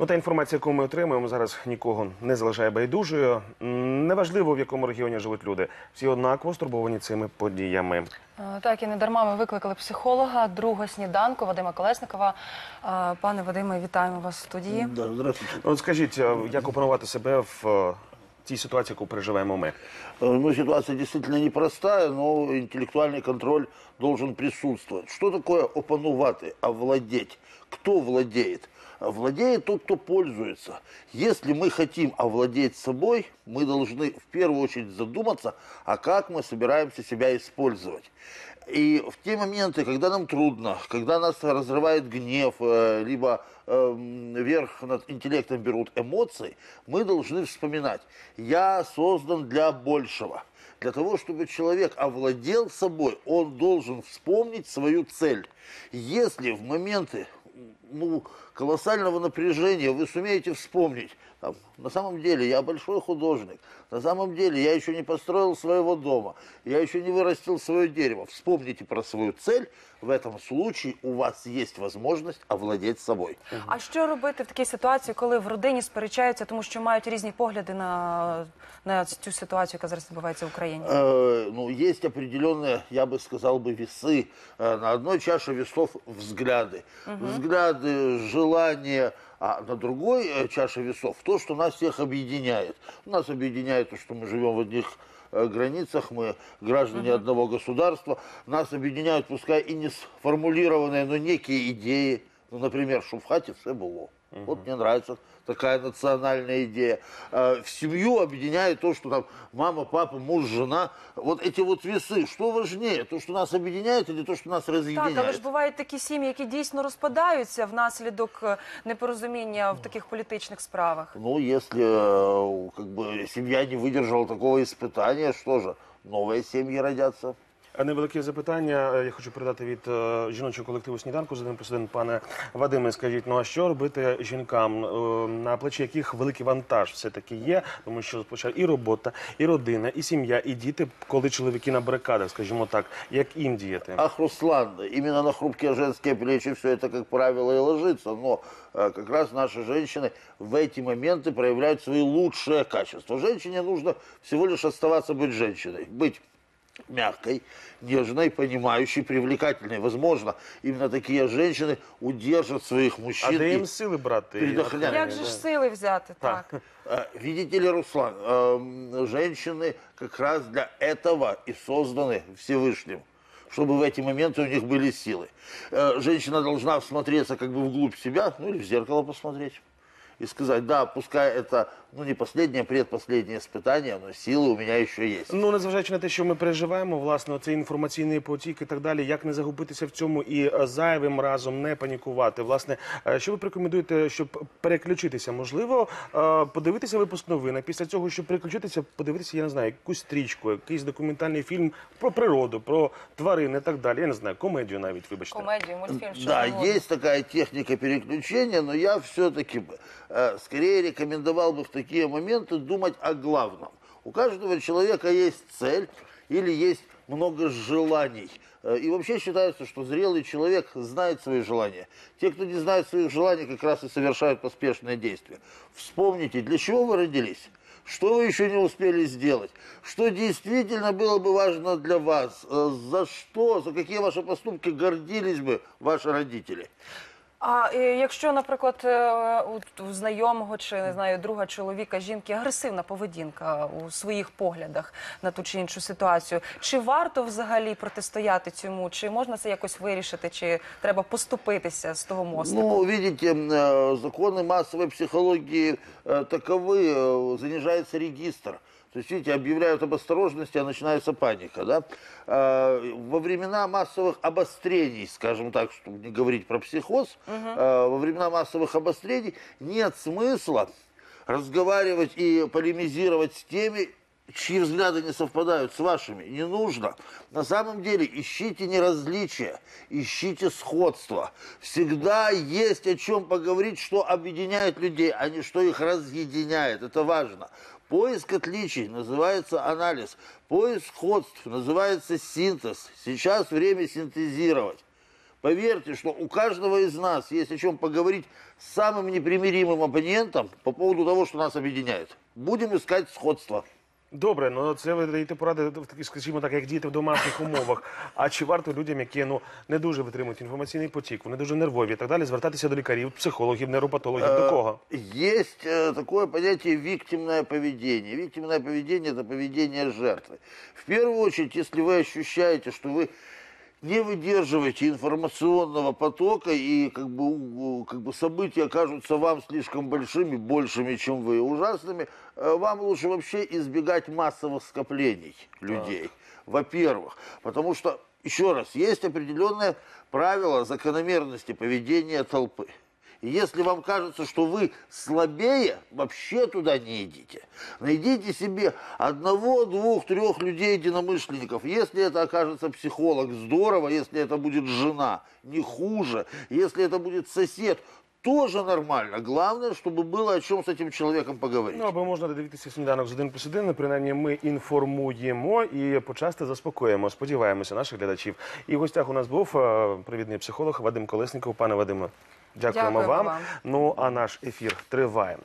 Ну, та інформація, яку ми отримуємо, зараз нікого не залишає байдужою. Неважливо, в якому регіоні живуть люди. Всі однаково стурбовані цими подіями. Е, Так, і не дарма ми викликали психолога, другого сніданку Вадима Колесникова. Е, Пане Вадиме, вітаємо вас в студії. Да, здравствуйте. От скажіть, як опанувати себе в е, цій ситуації, яку переживаємо ми? Ну, ситуация действительно непростая, но интеллектуальный контроль должен присутствовать. Что такое опанувати, овладеть? Кто владеет? Владеет тот, кто пользуется. Если мы хотим овладеть собой, мы должны в первую очередь задуматься, а как мы собираемся себя использовать. И в те моменты, когда нам трудно, когда нас разрывает гнев, э, либо эм, верх над интеллектом берут эмоции, мы должны вспоминать, я создан для большего. Для того, чтобы человек овладел собой, он должен вспомнить свою цель. Если в моменты ну, колоссального напряжения вы сумеете вспомнить, там, на самом деле я большой художник, на самом деле я еще не построил своего дома, я еще не вырастил свое дерево. Вспомните про свою цель, в этом случае у вас есть возможность овладеть собой. А що робити в такій ситуації, коли в родині сперечаються, тому що мають різні погляди на, на цю ситуацію, яка зараз відбувається в Україні? Э, ну, есть определенные, я бы сказал бы, весы. Э, на одной чаше весов взгляды. Взгляды, желания, а на другой э, чаше весов то, что нас всех объединяет. Нас объединяет то, что мы живем в одних э, границах, мы граждане одного государства. Нас объединяют, пускай и не сформулированные, но некие идеи. Ну, например, что в хате все было. Вот мне нравится такая национальная идея. Э, В семью объединяет то, что там мама, папа, муж, жена. Вот эти вот весы. Что важнее? То, что нас объединяет или то, что нас Так, разъединяет? але ж бувають такі сім'ї, які дійсно розпадаються внаслідок е, непорозуміння в таких політичних справах. Ну, если э, как бы семья не выдержала такого испытания, что же, новые семьи родятся. А Невелике запитання. Е, Я хочу передати від е, жіночого колективу сніданку за один плюс один. Пане Вадиме, скажіть, ну а що робити жінкам, е, на плечі яких великий вантаж все таки є, тому що спочатку і робота, і родина, і сім'я, і діти, коли чоловіки на барикадах, скажімо так, як їм діяти? Ах, Руслан, именно на хрупкие женские плечи все это, как правило, и ложится. Но э, как раз наши женщины в эти моменты проявляют свои лучшие качества. Женщине нужно всего лишь оставаться быть женщиной. Быть мягкой, нежной, понимающей, привлекательной. Возможно, именно такие женщины удержат своих А мужчин. де и- їм сили брати? Предохраняють. Як же ж сили взяти? Так. Э, Видите ли, Руслан, эм, женщины как раз для этого и созданы Всевышним чтобы в эти моменты у них были силы. Э, Женщина должна всмотреться как бы вглубь себя, ну или в зеркало посмотреть. И сказать, да, пускай это ну, не последнее, предпоследнее испытание, но силы у меня еще есть. Ну, незважаючи на те, що ми переживаємо, власне, цей інформаційний потік і так далі, як не загубитися в цьому і е, зайвим разом не панікувати. Власне, е, що ви порекомендуєте, щоб переключитися? Можливо, е, подивитися випуск новин, а після цього, щоб переключитися, подивитися, я не знаю, якусь стрічку, якийсь документальний фільм про природу, про тварин і так далі. Я не знаю, комедію навіть, вибачте. Комедію, мультфільм, що Да, завгодно. есть такая техника переключения, но я все-таки бы э, скорее рекомендовал бы в такие моменты думать о главном. У каждого человека есть цель или есть много желаний. Э, И вообще считается, что зрелый человек знает свои желания. Те, кто не знает своих желаний, как раз и совершают поспешные действия. Вспомните, для чего вы родились? Что вы еще не успели сделать? Что действительно было бы важно для вас? Э, За что, за какие ваши поступки гордились бы ваши родители? А е, якщо, наприклад, е, у, у знайомого чи не знаю, друга чоловіка, жінки агресивна поведінка у своїх поглядах на ту чи іншу ситуацію, чи варто взагалі протистояти цьому? Чи можна це якось вирішити, чи треба поступитися з того мосту? Ну, видите, э, законы массовой психологии э, таковы, э, занижается регистр. То есть, видите, объявляют об осторожности, а начинается паника, да? Э, Во времена массовых обострений, скажем так, чтобы не говорить про психоз, э, во времена массовых обострений нет смысла разговаривать и полемизировать с теми, чьи взгляды не совпадают с вашими. Не нужно. На самом деле ищите не различия, ищите сходства. Всегда есть о чем поговорить, что объединяет людей, а не что их разъединяет. Это важно. Поиск отличий называется анализ. Поиск сходств называется синтез. Сейчас время синтезировать. Поверьте, что у каждого из нас есть о чем поговорить с самым непримиримым оппонентом по поводу того, что нас объединяет. Будем искать сходства. Добре, ну це ви даєте поради, в такі, скажімо так, як діти в домашніх умовах. А чи варто людям, які ну не дуже витримують інформаційний потік, вони дуже нервові і так далі, звертатися до лікарів, психологів, нейропатологів, до кого? Есть э, такое понятие виктимное поведение. Виктимное поведение – это поведение жертвы. В первую очередь, если вы ощущаете, что вы не выдерживаете информационного потока и как бы, как бы события кажутся вам слишком большими, большими, чем вы, ужасными, э, вам лучше вообще избегать массовых скоплений людей. Во-первых, потому что, еще раз, есть определенные правила закономерности поведения толпы. И Если вам кажется, что вы слабее, вообще туда не идите. Найдите себе одного, двух, трех людей-единомышленников. Если это окажется психолог, здорово. Если это будет жена, не хуже. Если это будет сосед, тоже нормально. Главное, чтобы было о чем с этим человеком поговорить. Ну або можна дивитися сніданок з один плюс один. Принаймні, ми інформуємо і почасти заспокоїмо. Сподіваємося, наших глядачів. І в гостях у нас був е, провідний психолог Вадим Колесников. Пане Вадиме, дякуємо Дякуємо вам. вам. Ну а наш ефір триває.